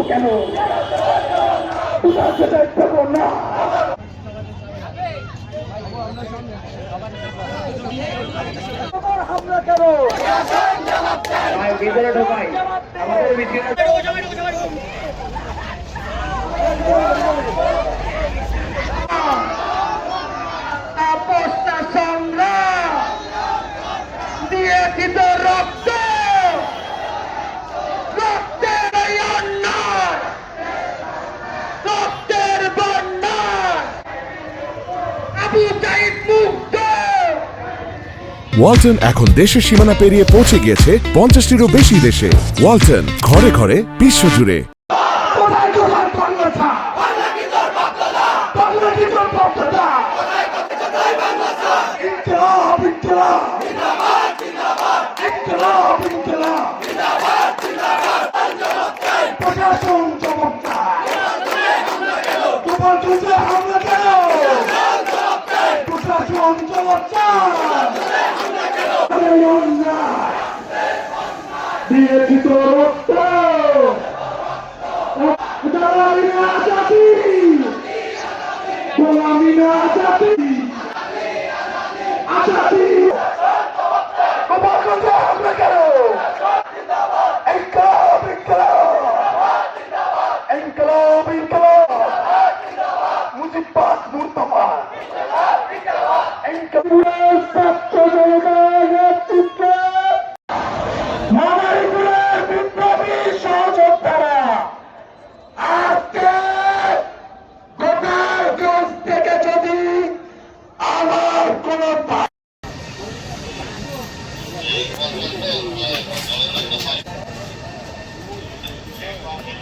কেন না হামলা কেন ভিতরে ঢোকাই। আমাদের ভিতরে দিয়েছি রক্ত। রক্তের অন্যায়। রক্তের বন্যায়। আবু মুক্ত ওয়ালটন এখন দেশের সীমানা পেরিয়ে পৌঁছে গিয়েছে পঞ্চাশটিরও বেশি দেশে। ওয়ালটন ঘরে ঘরে বিশ্বজুড়ে কোথায় কোথায় বাংলা ইনকলাব ইনকলাব। ইনকলাব ইনকলাব প্রশাসন চমৎকার। তোমার দুধে হামলা কেন? প্রশাসন চমৎকার। এই তো রক্ত গোলামি না জাতি গোলামি না জাতি আজাদি কবর করতে আমরা কেন ইনকলাব ইনকলাব ইনকলাব ইনকলাব। মুজিবাদ মুর্তবাদ ইনকলাব ছাত্র জনতার নেতৃত্বে মাদারীপুরের বিপ্লবী সহযোদ্ধারা, আজকে গোপালগঞ্জ থেকে যদি আমার কোন